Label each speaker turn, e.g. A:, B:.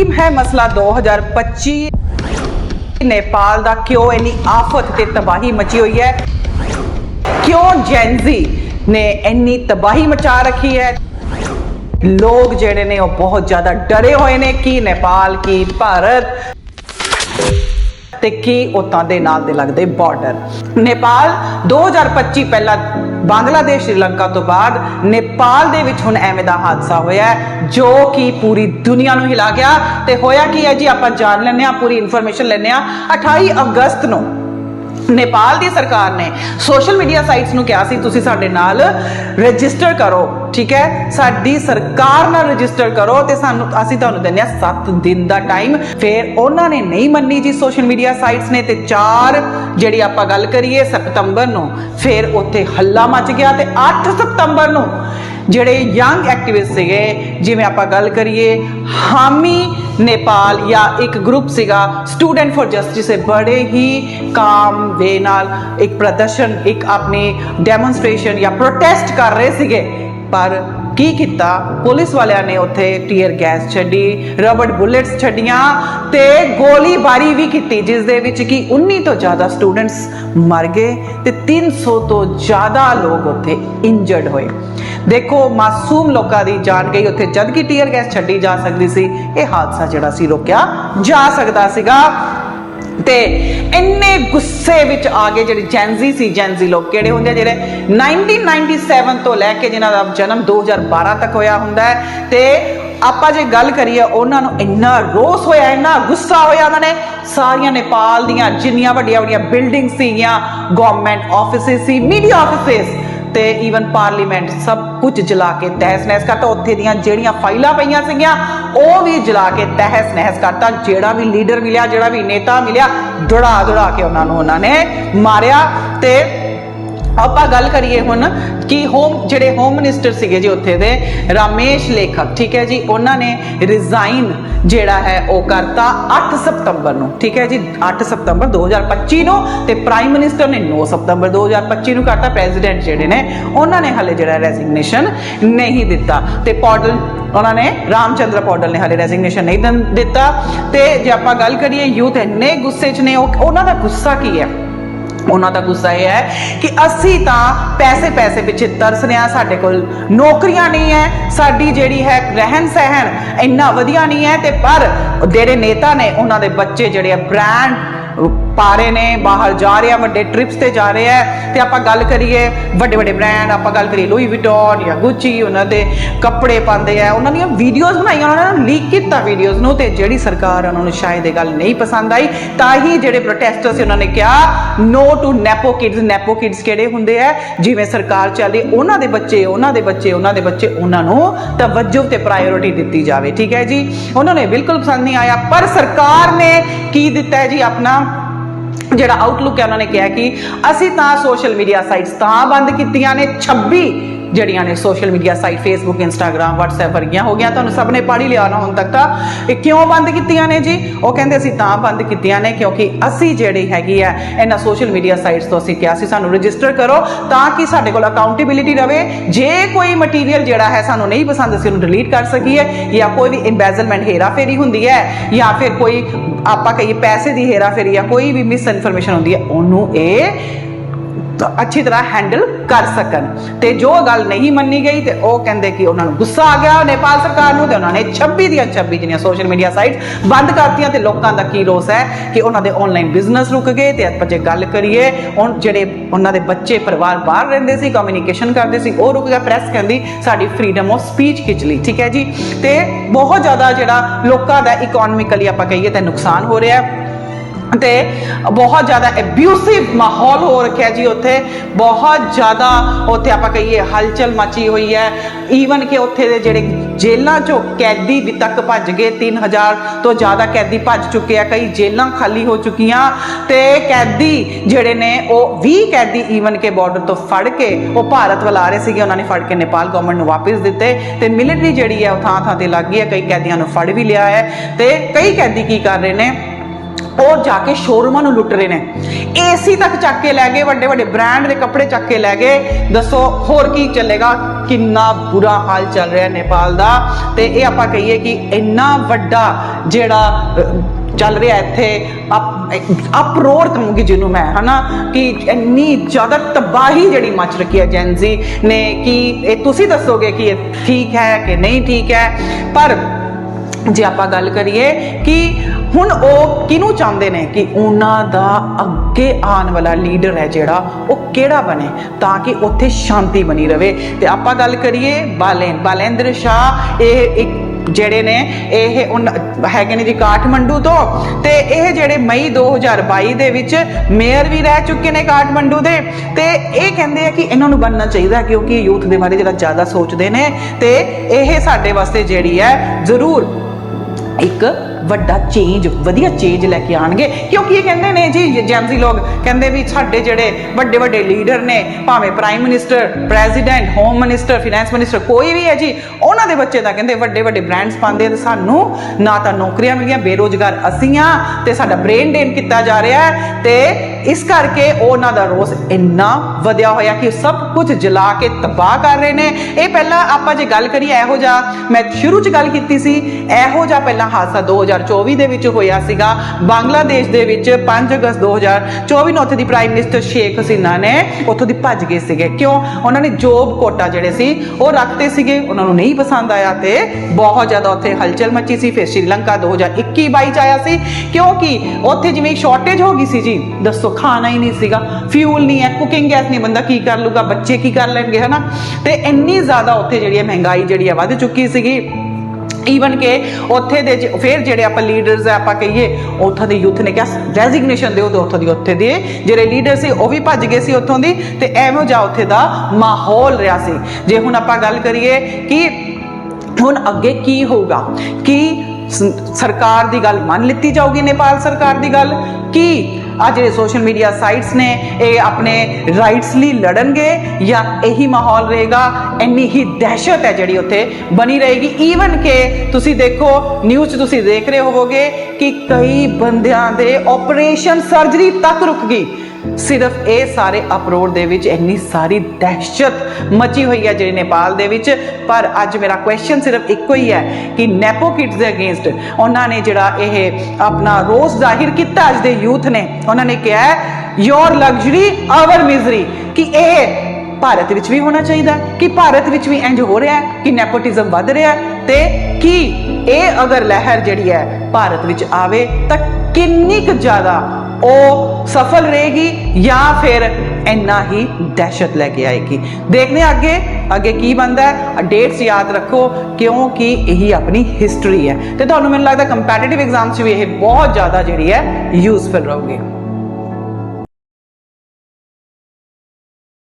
A: ਕੀ ਹੈ ਮਸਲਾ 2025 ਨੇਪਾਲ ਦਾ ਕਿਉਂ ਇੰਨੀ ਆਫਤ ਤੇ ਤਬਾਹੀ ਮਚੀ ਹੋਈ ਹੈ? ਕਿਉਂ ਜੈਨਜ਼ੀ ਨੇ ਇੰਨੀ ਤਬਾਹੀ ਮਚਾ ਰੱਖੀ ਹੈ? ਲੋਕ ਜਿਹੜੇ ਨੇ ਉਹ ਬਹੁਤ ਜ਼ਿਆਦਾ ਡਰੇ ਹੋਏ ਨੇ ਕੀ ਨੇਪਾਲ ਕੀ ਭਾਰਤ ਤੇ ਕੀ ਉਤਾਂ ਦੇ ਨਾਲ ਦੇ ਲੱਗਦੇ ਬਾਰਡਰ ਨੇਪਾਲ 2025 ਪਹਿਲਾਂ ਬੰਗਲਾਦੇਸ਼, ਸ਼੍ਰੀਲੰਕਾ ਤੋਂ ਬਾਅਦ ਨੇਪਾਲ ਦੇ ਵਿੱਚ ਹੁਣ ਐਵੇਂ ਦਾ ਹਾਦਸਾ ਹੋਇਆ ਜੋ ਕਿ ਪੂਰੀ ਦੁਨੀਆ ਨੂੰ ਹਿਲਾ ਗਿਆ। ਤੇ ਹੋਇਆ ਕੀ ਹੈ ਜੀ? ਆਪਾਂ ਜਾਣ ਲੈਂਦੇ ਹਾਂ, ਪੂਰੀ ਇਨਫੋਰਮੇਸ਼ਨ ਲੈਂਦੇ ਹਾਂ। 28 ਅਗਸਤ ਨੂੰ ਨੇਪਾਲ ਦੀ ਸਰਕਾਰ ਨੇ ਸੋਸ਼ਲ ਮੀਡੀਆ ਸਾਈਟਸ ਨੂੰ ਕਿਹਾ ਸੀ, ਤੁਸੀਂ ਸਾਡੇ ਨਾਲ ਰਜਿਸਟਰ ਕਰੋ, ਠੀਕ ਹੈ? ਸਾਡੀ ਸਰਕਾਰ ਨਾਲ ਰਜਿਸਟਰ ਕਰੋ ਤੇ ਸਾਨੂੰ, ਅਸੀਂ ਤੁਹਾਨੂੰ ਦਿੰਦੇ ਆ 7 ਦਿਨ ਦਾ ਟਾਈਮ ਫਿਰ ਉਹਨਾਂ ਨੇ ਨਹੀਂ ਮੰਨੀ ਜੀ ਸੋਸ਼ਲ ਮੀਡੀਆ ਸਾਈਟਸ ਨੇ ਤੇ 4 ਜਿਹੜੀ ਆਪਾਂ ਗੱਲ ਕਰੀਏ ਸਤੰਬਰ ਨੂੰ, ਫਿਰ ਉੱਥੇ ਹੱਲਾ ਮਚ ਗਿਆ ਤੇ 8 ਸਤੰਬਰ ਨੂੰ ਜਿਹੜੇ ਯੰਗ ਐਕਟਿਵਿਸਟ ਸੀਗੇ, ਜਿਵੇਂ ਆਪਾਂ ਗੱਲ ਕਰੀਏ, ਹਾਮੀ ਨੇਪਾਲ ਜਾਂ ਇੱਕ ਗਰੁੱਪ ਸੀਗਾ ਸਟੂਡੈਂਟ ਫॉर ਜਸਟਿਸ ਇਹ ਬੜੇ ਹੀ ਕਾਮ ਦੇ ਨਾਲ ਇੱਕ ਪ੍ਰਦਰਸ਼ਨ, ਇੱਕ ਆਪਣੀ ਡੈਮੋਨਸਟ੍ਰੇਸ਼ਨ ਜਾਂ ਪ੍ਰੋਟੈਸਟ ਕਰ ਰਹੇ ਸੀਗੇ। ਪਰ ਕੀ ਕੀਤਾ? ਪੁਲਿਸ ਵਾਲਿਆਂ ਨੇ ਉੱਥੇ ਟੀਅਰ ਗੈਸ ਛੱਡੀ, ਰਬੜ ਬੁਲੇਟਸ ਛੱਡੀਆਂ ਤੇ ਗੋਲੀਬਾਰੀ ਵੀ ਕੀਤੀ, ਜਿਸ ਦੇ ਵਿੱਚ ਕਿ 19 ਤੋਂ ਜ਼ਿਆਦਾ ਸਟੂਡੈਂਟਸ ਮਰ ਗਏ ਤੇ 300 ਤੋਂ ਜ਼ਿਆਦਾ ਲੋਕ ਉੱਥੇ ਇੰਜਰਡ ਹੋਏ। ਦੇਖੋ, ਮਾਸੂਮ ਲੋਕਾਂ ਦੀ ਜਾਨ ਗਈ। ਉੱਥੇ ਜਦ ਕਿ ਟੀਅਰ ਗੈਸ ਛੱਡੀ ਜਾ ਸਕਦੀ ਸੀ। ਇਹ ਹਾਦਸਾ ਜਿਹੜਾ ਸੀ, ਰੋਕਿਆ ਜਾ ਸਕਦਾ ਸੀਗਾ। ਤੇ ਇੰਨੇ ਗੁੱਸੇ ਵਿੱਚ ਆ ਗਏ ਜਿਹੜੇ ਜੈਨਜ਼ੀ ਸੀ ਜੈਨਜ਼ੀ ਲੋਕ। ਕਿਹੜੇ ਹੁੰਦੇ ਜਿਹੜੇ 1997 ਤੋਂ ਲੈ ਕੇ ਜਿਨ੍ਹਾਂ ਦਾ ਜਨਮ 2012 ਤੱਕ ਹੋਇਆ ਹੁੰਦਾ ਹੈ। ਤੇ ਆਪਾਂ ਜੇ ਗੱਲ ਕਰੀਏ, ਉਹਨਾਂ ਨੂੰ ਇੰਨਾ ਰੋਸ ਹੋਇਆ, ਇੰਨਾ ਗੁੱਸਾ ਹੋਇਆ ਉਹਨਾਂ ਨੇ। ਸਾਰੀਆਂ ਨੇਪਾਲ ਦੀਆਂ ਜਿੰਨੀਆਂ ਵੱਡੀਆਂ ਵੱਡੀਆਂ ਬਿਲਡਿੰਗਸ ਸੀਗੀਆਂ ਗਵਰਨਮੈਂਟ ਆਫਿਸਿਸ ਸੀ ਮੀਡੀਆ ਆਫਿਸਿਸ ਤੇ ਈਵਨ ਪਾਰਲੀਮੈਂਟ ਸਭ ਕੁਝ ਜਲਾ ਕੇ ਤਹਿਸ ਨਹਿਸ ਕਰਤਾ। ਉੱਥੇ ਦੀਆਂ ਜਿਹੜੀਆਂ ਫਾਈਲਾਂ ਪਈਆਂ ਸੀਗੀਆਂ, ਉਹ ਵੀ ਜਲਾ ਕੇ ਤਹਿਸ ਨਹਿਸ ਕਰਤਾ। ਜਿਹੜਾ ਵੀ ਲੀਡਰ ਮਿਲਿਆ, ਜਿਹੜਾ ਵੀ ਨੇਤਾ ਮਿਲਿਆ ਦੜਾ ਦੜਾ ਕੇ ਉਹਨਾਂ ਨੂੰ ਉਹਨਾਂ ਨੇ ਮਾਰਿਆ ਤੇ ਆਪਾਂ ਗੱਲ ਕਰੀਏ ਹੁਣ ਕਿ ਹੋਮ ਜਿਹੜੇ ਹੋਮ ਮਿਨਿਸਟਰ ਸੀਗੇ ਜੀ ਉੱਥੇ ਦੇ, ਰਾਮੇਸ਼ ਲੇਖਕ, ਠੀਕ ਹੈ ਜੀ, ਉਹਨਾਂ ਨੇ ਰਿਜ਼ਾਈਨ ਜਿਹੜਾ ਹੈ ਉਹ ਕਰਤਾ 8 ਸਤੰਬਰ ਨੂੰ, ਠੀਕ ਹੈ ਜੀ 8 ਸਤੰਬਰ 2025 ਨੂੰ ਤੇ ਪ੍ਰਾਈਮ ਮਿਨਿਸਟਰ ਨੇ 9 ਸਤੰਬਰ 2025 ਨੂੰ ਕਰਤਾ ਪ੍ਰੈਜ਼ੀਡੈਂਟ ਜਿਹੜੇ ਨੇ, ਉਹਨਾਂ ਨੇ ਹਲੇ ਜਿਹੜਾ ਰੈਜ਼ਿਗਨੇਸ਼ਨ ਨਹੀਂ ਦਿੱਤਾ ਤੇ ਪੌਡਲ, ਉਹਨਾਂ ਨੇ, ਰਾਮਚੰਦਰ ਪੌਡਲ ਨੇ ਹਲੇ ਰੈਜ਼ਿਗਨੇਸ਼ਨ ਨਹੀਂ ਦਿੱਤਾ ਤੇ ਜੇ ਆਪਾਂ ਗੱਲ ਕਰੀਏ ਯੂਥ ਇੰਨੇ ਗੁੱਸੇ 'ਚ ਨੇ, ਉਹ- ਉਹਨਾਂ ਦਾ ਗੁੱਸਾ ਕੀ ਹੈ? ਉਹਨਾਂ ਦਾ ਗੁੱਸਾ ਇਹ ਹੈ ਕਿ ਅਸੀਂ ਤਾਂ ਪੈਸੇ ਪੈਸੇ ਪਿੱਛੇ ਤਰਸ ਰਹੇ ਹਾਂ, ਸਾਡੇ ਕੋਲ ਨੌਕਰੀਆਂ ਨਹੀਂ ਹੈ, ਸਾਡੀ ਜਿਹੜੀ ਹੈ ਰਹਿਣ ਸਹਿਣ ਇੰਨਾ ਵਧੀਆ ਨਹੀਂ ਹੈ ਤੇ ਪਰ ਜਿਹੜੇ ਨੇਤਾ ਨੇ, ਉਹਨਾਂ ਦੇ ਬੱਚੇ ਜਿਹੜੇ ਆ ਬ੍ਰਾਂਡ ਪਾ ਰਹੇ ਨੇ, ਬਾਹਰ ਜਾ ਰਹੇ ਆ ਵੱਡੇ ਟ੍ਰਿਪਸ ਤੇ ਜਾ ਰਹੇ ਆ ਤੇ ਆਪਾਂ ਗੱਲ ਕਰੀਏ ਵੱਡੇ ਵੱਡੇ ਬ੍ਰਾਂਡ ਆਪਾਂ ਗੱਲ ਕਰੀਏ ਲੂਈ ਵਿਟੌਨ ਜਾਂ ਗੁੱਚੀ ਉਹਨਾਂ ਦੇ ਕੱਪੜੇ ਪਾਉਂਦੇ ਆ। ਉਹਨਾਂ ਦੀਆਂ ਵੀਡੀਓਜ਼ ਬਣਾਈਆਂ, ਉਹਨਾਂ ਨੇ ਲੀਕ ਕੀਤਾ ਵੀਡੀਓਜ਼ ਨੂੰ ਤੇ ਜਿਹੜੀ ਸਰਕਾਰ ਉਹਨਾਂ ਨੂੰ ਸ਼ਾਇਦ ਇਹ ਗੱਲ ਨਹੀਂ ਪਸੰਦ ਆਈ। ਤਾਂ ਹੀ ਜਿਹੜੇ ਪ੍ਰੋਟੈਸਟਰ ਸੀ, ਉਹਨਾਂ ਨੇ ਕਿਹਾ no to nepo kids nepo kids ਕਿਹੜੇ ਹੁੰਦੇ ਆ? ਜਿਵੇਂ ਸਰਕਾਰ ਚੱਲਦੀ, ਉਹਨਾਂ ਦੇ ਬੱਚੇ, ਉਹਨਾਂ ਦੇ ਬੱਚੇ, ਉਹਨਾਂ ਦੇ ਬੱਚੇ, ਉਹਨਾਂ ਨੂੰ ਤਵੱਜੋ ਤੇ ਪ੍ਰਾਇੋਰਟੀ ਦਿੱਤੀ ਜਾਵੇ। ਠੀਕ ਹੈ ਜੀ? ਉਹਨਾਂ ਨੇ ਬਿਲਕੁਲ ਪਸੰਦ ਨਹੀਂ ਆਇਆ, ਪਰ ਸਰਕਾਰ ਨੇ ਕੀ ਦਿੱਤਾ ਜੀ ਆਪਣਾ ਜਿਹੜਾ ਆਊਟਲੁੱਕ ਹੈ, ਉਹਨਾਂ ਨੇ ਕਿਹਾ ਕਿ ਅਸੀਂ ਤਾਂ ਸੋਸ਼ਲ ਮੀਡੀਆ ਸਾਈਟਸ ਤਾਂ ਬੰਦ ਕੀਤੀਆਂ ਨੇ 26 ਜਿਹੜੀਆਂ ਨੇ social media site Facebook Instagram WhatsApp ਵਰਗੀਆਂ ਹੋ ਗਿਆ ਤੁਹਾਨੂੰ ਸਭ ਨੇ ਪੜ੍ਹ ਹੀ ਲਿਆ ਨਾ ਹੁਣ ਤੱਕ ਤਾਂ। ਇਹ ਕਿਉਂ ਬੰਦ ਕੀਤੀਆਂ ਨੇ ਜੀ? ਉਹ ਕਹਿੰਦੇ ਅਸੀਂ ਤਾਂ ਬੰਦ ਕੀਤੀਆਂ ਨੇ ਕਿਉਂਕਿ ਅਸੀਂ ਜਿਹੜੀ ਹੈਗੀ ਆ ਇਹਨਾਂ ਸੋਸ਼ਲ ਮੀਡੀਆ ਸਾਈਟਸ ਤੋਂ ਅਸੀਂ ਕਿਹਾ ਸੀ, ਸਾਨੂੰ ਰਜਿਸਟਰ ਕਰੋ ਤਾਂ ਕਿ ਸਾਡੇ ਕੋਲ ਅਕਾਊਂਟੇਬਿਲਿਟੀ ਰਵੇ। ਜੇ ਕੋਈ ਮਟੀਰੀਅਲ ਜਿਹੜਾ ਹੈ ਸਾਨੂੰ ਨਹੀਂ ਪਸੰਦ, ਅਸੀਂ ਉਹਨੂੰ ਡਿਲੀਟ ਕਰ ਸਕੀਏ ਜਾਂ ਕੋਈ ਵੀ ਇੰਬੈਜ਼ਲਮੈਂਟ ਹੇਰਾਫੇਰੀ ਹੁੰਦੀ ਹੈ ਜਾਂ ਫਿਰ ਕੋਈ ਆਪਾਂ ਕਹੀਏ ਪੈਸੇ ਦੀ ਹੇਰਾਫੇਰੀ ਜਾਂ ਕੋਈ ਵੀ ਮਿਸ ਇਨਫੋਰਮੇਸ਼ਨ ਹੁੰਦੀ ਹੈ, ਉਹਨੂੰ ਇਹ ਅੱਛੀ ਤਰ੍ਹਾਂ ਹੈਂਡਲ ਕਰ ਸਕਣ। ਤੇ ਜੋ ਗੱਲ ਨਹੀਂ ਮੰਨੀ ਗਈ ਤੇ ਉਹ ਕਹਿੰਦੇ ਕਿ ਉਹਨਾਂ ਨੂੰ ਗੁੱਸਾ ਆ ਗਿਆ ਨੇਪਾਲ ਸਰਕਾਰ ਨੂੰ ਤੇ ਉਹਨਾਂ ਨੇ 26 ਦੀਆਂ 26 ਜਿਹੜੀਆਂ ਸੋਸ਼ਲ ਮੀਡੀਆ ਸਾਈਟਸ ਬੰਦ ਕਰਤੀਆਂ ਤੇ ਲੋਕਾਂ ਦਾ ਕੀ ਰੋਸ ਹੈ ਕਿ ਉਹਨਾਂ ਦੇ ਆਨਲਾਈਨ ਬਿਜ਼ਨਸ ਰੁਕ ਗਏ ਤੇ ਆਪਾਂ ਜੇ ਗੱਲ ਕਰੀਏ, ਹੁਣ ਜਿਹੜੇ ਉਹਨਾਂ ਦੇ ਬੱਚੇ ਪਰਿਵਾਰ ਬਾਹਰ ਰਹਿੰਦੇ ਸੀ ਕਮਿਊਨੀਕੇਸ਼ਨ ਕਰਦੇ ਸੀ, ਉਹ ਰੁਕ ਗਿਆ ਪ੍ਰੈਸ ਕਹਿੰਦੀ, ਸਾਡੀ ਫਰੀडम ਆਫ ਸਪੀਚ ਖਿੱਚ ਲਈ। ਠੀਕ ਹੈ ਜੀ? ਤੇ ਬਹੁਤ ਜ਼ਿਆਦਾ ਜਿਹੜਾ ਲੋਕਾਂ ਦਾ ਇਕਨੋਮਿਕਲੀ ਆਪਾਂ ਕਹੀਏ ਤਾਂ ਨੁਕਸਾਨ ਹੋ ਰਿਹਾ। ਹੈ ਤੇ ਬਹੁਤ ਜ਼ਿਆਦਾ ਐਬਿਊਸਿਵ ਮਾਹੌਲ ਹੋ ਰੱਖਿਆ ਜੀ ਉੱਥੇ। ਬਹੁਤ ਜ਼ਿਆਦਾ ਉੱਥੇ ਆਪਾਂ ਕਹੀਏ ਹਲਚਲ ਮਚੀ ਹੋਈ ਹੈ। ਈਵਨ ਕਿ ਉੱਥੇ ਦੇ ਜਿਹੜੇ ਜੇਲ੍ਹਾਂ ਚੋਂ ਕੈਦੀ ਵੀ ਤੱਕ ਭੱਜ ਗਏ 3000 ਤੋਂ ਜ਼ਿਆਦਾ ਕੈਦੀ ਭੱਜ ਚੁੱਕੇ ਆ, ਕਈ ਜੇਲ੍ਹਾਂ ਖਾਲੀ ਹੋ ਚੁੱਕੀਆਂ। ਤੇ ਕੈਦੀ ਜਿਹੜੇ ਨੇ, ਉਹ 20 ਕੈਦੀ ਈਵਨ ਕੇ ਬਾਰਡਰ ਤੋਂ ਫੜ ਕੇ ਉਹ ਭਾਰਤ ਵੱਲ ਆ ਰਹੇ ਸੀਗੇ, ਉਹਨਾਂ ਨੇ ਫੜ ਕੇ ਨੇਪਾਲ ਗਵਰਨਮੈਂਟ ਨੂੰ ਵਾਪਸ ਦਿੱਤੇ। ਤੇ ਮਿਲਟਰੀ ਜਿਹੜੀ ਹੈ ਉਹ ਥਾਂ ਥਾਂ ਤੇ ਲੱਗ ਗਈ ਹੈ, ਕਈ ਕੈਦੀਆਂ ਨੂੰ ਫੜ ਵੀ ਲਿਆ ਹੈ। ਤੇ ਕਈ ਕੈਦੀ ਕੀ ਕਰ ਰਹੇ ਨੇ ਉਹ ਜਾ ਕੇ ਸ਼ੋਰੂਮਾਂ ਨੂੰ ਲੁੱਟ ਰਹੇ ਨੇ। ਏਸੀ ਤੱਕ ਚੱਕ ਕੇ ਲੈ ਗਏ, ਵੱਡੇ ਵੱਡੇ ਬ੍ਰਾਂਡ ਦੇ ਕੱਪੜੇ ਚੱਕ ਕੇ ਲੈ ਗਏ। ਦੱਸੋ ਹੋਰ ਕੀ ਚੱਲੇਗਾ? ਕਿੰਨਾ ਬੁਰਾ ਹਾਲ ਚੱਲ ਰਿਹਾ ਨੇਪਾਲ ਦਾ। ਤੇ ਇਹ ਆਪਾਂ ਕਹੀਏ ਕਿ ਇੰਨਾ ਵੱਡਾ ਜਿਹੜਾ ਚੱਲ ਰਿਹਾ ਇੱਥੇ ਅਪਰੋਰ ਕਹੂੰਗੀ ਜਿਹਨੂੰ ਮੈਂ, ਹਨਾ? ਕਿ ਇੰਨੀ ਜ਼ਿਆਦਾ ਤਬਾਹੀ ਜਿਹੜੀ ਮਚ ਰੱਖੀ ਹੈ ਜੈਨਜ਼ੀ ਨੇ ਕਿ ਇਹ ਤੁਸੀਂ ਦੱਸੋਗੇ ਕਿ ਇਹ ਠੀਕ ਹੈ ਕਿ ਨਹੀਂ ਠੀਕ ਹੈ? ਪਰ ਜੇ ਆਪਾਂ ਗੱਲ ਕਰੀਏ ਕਿ ਹੁਣ ਉਹ ਕਿਹਨੂੰ ਚਾਹੁੰਦੇ ਨੇ ਕਿ ਉਹਨਾਂ ਦਾ ਅੱਗੇ ਆਉਣ ਵਾਲਾ ਲੀਡਰ ਹੈ ਜਿਹੜਾ, ਉਹ ਕਿਹੜਾ ਬਣੇ ਤਾਂ ਕਿ ਉੱਥੇ ਸ਼ਾਂਤੀ ਬਣੀ ਰਵੇ। ਤੇ ਆਪਾਂ ਗੱਲ ਕਰੀਏ ਬਾਲੇਨ, ਬਾਲੇਂਦਰ ਸ਼ਾਹ, ਇਹ ਇੱਕ ਜਿਹੜੇ ਨੇ, ਇਹ ਉਨ- ਹੈਗੇ ਨੇ ਜੀ ਕਾਠਮੰਡੂ ਤੋਂ। ਤੇ ਇਹ ਜਿਹੜੇ ਮਈ 2022 ਦੇ ਵਿੱਚ ਮੇਅਰ ਵੀ ਰਹਿ ਚੁੱਕੇ ਨੇ ਕਾਠਮੰਡੂ ਦੇ। ਤੇ ਇਹ ਕਹਿੰਦੇ ਆ ਕਿ ਇਹਨਾਂ ਨੂੰ ਬਣਨਾ ਚਾਹੀਦਾ ਕਿਉਂਕਿ ਯੂਥ ਦੇ ਬਾਰੇ ਜਿਹੜਾ ਜ਼ਿਆਦਾ ਸੋਚਦੇ ਨੇ। ਤੇ ਇਹ ਸਾਡੇ ਵਾਸਤੇ ਜਿਹੜੀ ਹੈ ਜ਼ਰੂਰ ਇੱਕ ਵੱਡਾ ਚੇਂਜ ਵਧੀਆ ਚੇਂਜ ਲੈ ਕੇ ਆਣਗੇ। ਕਿਉਂਕਿ ਇਹ ਕਹਿੰਦੇ ਨੇ ਜੀ ਜੈਮਸੀ ਲੋਕ ਕਹਿੰਦੇ ਵੀ ਸਾਡੇ ਜਿਹੜੇ ਵੱਡੇ ਵੱਡੇ ਲੀਡਰ ਨੇ, ਭਾਵੇਂ prime minister president home minister finance minister ਕੋਈ ਵੀ ਹੈ ਜੀ, ਉਹਨਾਂ ਦੇ ਬੱਚੇ ਤਾਂ ਕਹਿੰਦੇ ਵੱਡੇ ਵੱਡੇ ਬ੍ਰਾਂਡਸ ਪਾਉਂਦੇ ਤੇ ਸਾਨੂੰ ਨਾ ਤਾਂ ਨੌਕਰੀਆਂ ਮਿਲੀਆਂ, ਬੇਰੋਜ਼ਗਾਰ ਅਸੀਂ ਆ ਤੇ ਸਾਡਾ ਬ੍ਰੇਨ ਡੇਨ ਕੀਤਾ ਜਾ ਰਿਹਾ ਹੈ ਤੇ ਇਸ ਕਰਕੇ ਉਹਨਾਂ ਦਾ ਰੋਸ ਇੰਨਾ ਵਧਿਆ ਹੋਇਆ ਕਿ ਉਹ ਸਭ ਕੁਝ ਜਲਾ ਕੇ ਤਬਾਹ ਕਰ ਰਹੇ ਨੇ। ਇਹ ਪਹਿਲਾਂ ਆਪਾਂ ਜੇ ਗੱਲ ਕਰੀਏ, ਇਹੋ ਜਿਹਾ ਮੈਂ ਸ਼ੁਰੂ 'ਚ ਗੱਲ ਕੀਤੀ ਸੀ, ਇਹੋ ਜਿਹਾ ਪਹਿਲਾਂ ਹਾਦਸਾ 2024 ਦੇ ਵਿੱਚ ਹੋਇਆ ਸੀਗਾ। ਬੰਗਲਾਦੇਸ਼ ਦੇ ਵਿੱਚ 5 ਅਗਸਤ 2024 ਨੂੰ ਉੱਥੇ ਦੀ ਪ੍ਰਾਈਮ ਮਿਨਿਸਟਰ ਸ਼ੇਖ ਹਸੀਨਾ ਨੇ ਉੱਥੋਂ ਦੀ ਭੱਜ ਗਏ ਸੀਗੇ। ਕਿਉਂ? ਉਹਨਾਂ ਨੇ ਜੋਬ ਕੋਟਾ ਜਿਹੜੇ ਸੀ, ਉਹ ਰੱਖਤੇ ਸੀਗੇ। ਉਹਨਾਂ ਨੂੰ ਨਹੀਂ ਪਸੰਦ ਆਇਆ ਤੇ ਬਹੁਤ ਜ਼ਿਆਦਾ ਉੱਥੇ ਹਲਚਲ ਮੱਚੀ ਸੀ। ਫਿਰ ਸ਼੍ਰੀਲੰਕਾ 2021 22 ਚ ਆਇਆ ਸੀ। ਕਿਉਂਕਿ ਉੱਥੇ ਜਿਵੇਂ ਸ਼ਾਰਟੇਜ ਹੋ ਗਈ ਸੀ ਜੀ, ਦੱਸੋ ਖਾਣਾ ਹੀ ਨਹੀਂ ਸੀਗਾ। ਫਿਊਲ ਨਹੀਂ ਹੈ ਕੁਕਿੰਗ ਗੈਸ ਨਹੀਂ, ਬੰਦਾ ਕੀ ਕਰ ਲੂਗਾ ਬੱਚੇ ਕੀ ਕਰ ਲੈਣਗੇ, ਹਨਾ? ਤੇ ਇੰਨੀ ਜ਼ਿਆਦਾ ਉੱਥੇ ਜਿਹੜੀ ਹੈ ਮਹਿੰਗਾਈ ਜਿਹੜੀ ਹੈ ਵੱਧ ਚੁੱਕੀ ਸੀਗੀ। ਈਵਨ ਕਿ ਉੱਥੇ ਦੇ ਫਿਰ ਜਿਹੜੇ ਆਪਾਂ ਲੀਡਰਸ ਆ, ਆਪਾਂ ਕਹੀਏ, ਉੱਥੋਂ ਦੇ ਯੂਥ ਨੇ ਕਿਹਾ ਰੈਜ਼ਿਗਨੇਸ਼ਨ ਦਿਓ ਤੇ ਉੱਥੋਂ ਦੀ ਉੱਥੇ ਦੇ। ਜਿਹੜੇ ਲੀਡਰ ਸੀ, ਉਹ ਵੀ ਭੱਜ ਗਏ ਸੀ ਉੱਥੋਂ ਦੀ ਤੇ ਐਵੇਂ ਜਿਹਾ ਉੱਥੇ ਦਾ ਮਾਹੌਲ ਰਿਹਾ ਸੀ। ਜੇ ਹੁਣ ਆਪਾਂ ਗੱਲ ਕਰੀਏ ਕਿ ਹੁਣ ਅੱਗੇ ਕੀ ਹੋਊਗਾ, ਕਿ ਸਰਕਾਰ ਦੀ ਗੱਲ ਮੰਨ ਲਿੱਤੀ ਜਾਊਗੀ, ਨੇਪਾਲ ਸਰਕਾਰ ਦੀ ਗੱਲ, ਕਿ ਆ ਜਿਹੜੇ ਸੋਸ਼ਲ ਮੀਡੀਆ ਸਾਈਟਸ ਨੇ, ਇਹ ਆਪਣੇ ਰਾਈਟਸ ਲਈ ਲੜਨਗੇ ਜਾਂ ਇਹੀ ਮਾਹੌਲ ਰਹੇਗਾ? ਇੰਨੀ ਹੀ ਦਹਿਸ਼ਤ ਹੈ ਜਿਹੜੀ ਉੱਥੇ ਬਣੀ ਰਹੇਗੀ। ਈਵਨ ਕਿ ਤੁਸੀਂ ਦੇਖੋ ਨਿਊਜ਼ 'ਚ ਤੁਸੀਂ ਦੇਖ ਰਹੇ ਹੋਵੋਗੇ ਕਿ ਕਈ ਬੰਦਿਆਂ ਦੇ ਆਪਰੇਸ਼ਨ ਸਰਜਰੀ ਤੱਕ ਰੁਕ ਗਈ। ਸਿਰਫ ਇਹ ਸਾਰੇ ਅਪਰੋਡ ਦੇ ਵਿੱਚ ਇੰਨੀ ਸਾਰੀ ਦਹਿਸ਼ਤ ਮਚੀ ਹੋਈ ਹੈ ਜਿਹੜੀ ਨੇਪਾਲ ਦੇ ਵਿੱਚ। ਪਰ ਅੱਜ ਮੇਰਾ ਕੁਐਸਚਨ ਸਿਰਫ ਇੱਕੋ ਹੀ ਹੈ ਕਿ ਨੈਪੋ ਕਿਡਸ ਦੇ ਅਗੇਂਸਟ ਉਹਨਾਂ ਨੇ ਜਿਹੜਾ ਇਹ ਆਪਣਾ ਰੋਸ ਜ਼ਾਹਿਰ ਕੀਤਾ ਅੱਜ ਦੇ ਯੂਥ ਨੇ, ਉਹਨਾਂ ਨੇ ਕਿਹਾ ਯੋਰ ਲਗਜ਼ਰੀ ਆਵਰ ਮਿਜ਼ਰੀ ਕਿ ਇਹ ਭਾਰਤ ਵਿੱਚ ਵੀ ਹੋਣਾ ਚਾਹੀਦਾ ਹੈ, ਕਿ ਭਾਰਤ ਵਿੱਚ ਵੀ ਇੰਜ ਹੋ ਰਿਹਾ ਹੈ ਕਿ ਨੈਪੋਟਿਜ਼ਮ ਵੱਧ ਰਿਹਾ ਹੈ ਤੇ ਕੀ ਇਹ ਅਗਰ ਲਹਿਰ ਜਿਹੜੀ ਹੈ ਭਾਰਤ ਵਿੱਚ ਆਵੇ ਤਾਂ ਕਿੰਨੀ ਕੁ ਜ਼ਿਆਦਾ ਉਹ ਸਫਲ ਰਹੇਗੀ ਜਾਂ ਫਿਰ ਇੰਨਾ ਹੀ ਦਹਿਸ਼ਤ ਲੈ ਕੇ ਆਏਗੀ? ਦੇਖਦੇ ਹਾਂ ਅੱਗੇ ਅੱਗੇ ਕੀ ਬਣਦਾ ਹੈ। ਡੇਟਸ ਯਾਦ ਰੱਖੋ, ਕਿਉਂਕਿ ਇਹੀ ਆਪਣੀ ਹਿਸਟਰੀ ਹੈ। ਤੇ ਤੁਹਾਨੂੰ ਮੈਨੂੰ ਲੱਗਦਾ ਕੰਪੈਟੀਟਿਵ ਐਗਜ਼ਾਮ 'ਚ ਵੀ ਇਹ ਬਹੁਤ ਜ਼ਿਆਦਾ ਜਿਹੜੀ ਹੈ ਯੂਸਫੁਲ ਰਹੂਗੀ।